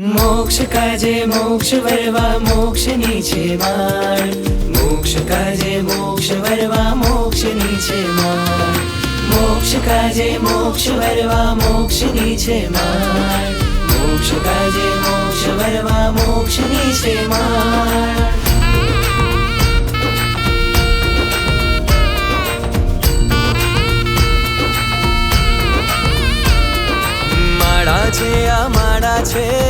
મોક્ષ કાજે મોક્ષ વરવા મોક્ષની છે માર. મોક્ષ કાજે મોક્ષ વરવા મોક્ષની છે માર. મોક્ષ કાજે મોક્ષ વરવા મોક્ષની છે માર. મોક્ષ કાજે મોક્ષ વરવા મોક્ષની છે માર. માળા છે, આ માળા છે.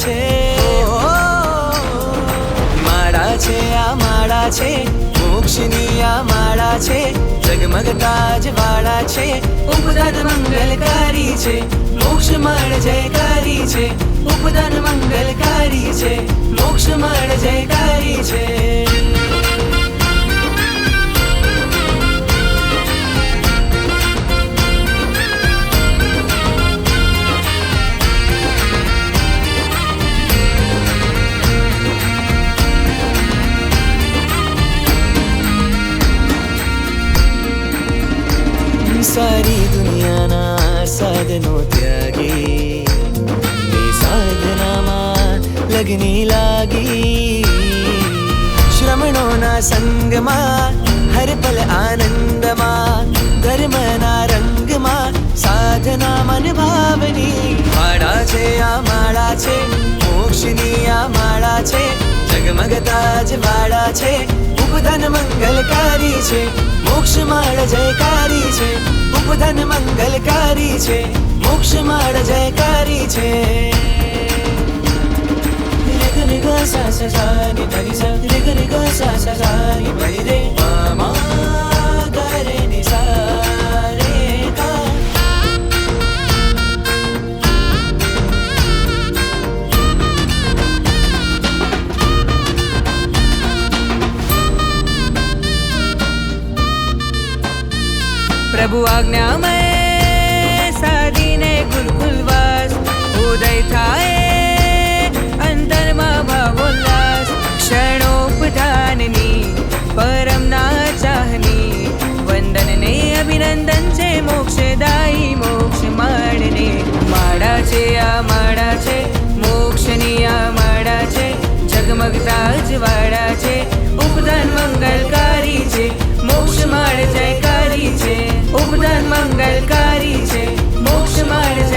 છે? માળા છે, આ માળા છે. મોક્ષની આ માળા છે. જગમગતા જ વાળા છે. ઉપદાન મંગલકારી છે. મોક્ષ માળ જયકારી છે. ઉપદાન મંગલકારી છે. મોક્ષ માળ જયકારી છે. સારી દુનિયાના સાધનો ત્યાગી એ સાધનામાં લગની લાગી શ્રમણોના સંગમાં હર પલ આનંદમાં ધર્મના રંગમાં સાધના મન ભાવની માળા છે આ માળા છે મોક્ષની આ માળા છે જગમગતા જ વાળા છે ઉપદાન છે, મોક્ષ માળ જયકારી છે, ઉપધન મંગલકારી છે, મોક્ષ માળ જયકારી છે. રે ગ રે ગ સા સા રે ગ રે ગ સા સા ની ભરી રે પ્રભુ આજ્ઞામય સાધીને ગુલકુલવાસ ઉદય થાય, અંતરમાં ભાવોલ્લાસ. ક્ષણોપધાનની, પરમના ચાહની. વંદનને અભિનંદન છે મોક્ષદાયી મોક્ષ માણને માળા છે, આ માળા છે, મોક્ષની આ માળા છે. જગમગતા જ વાળા છે ઉપદાન મંગલકારી છે. મોક્ષ માળ જયકાર ખૂબ મંગલકારી છે. મોક્ષ માર્ગ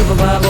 Shubha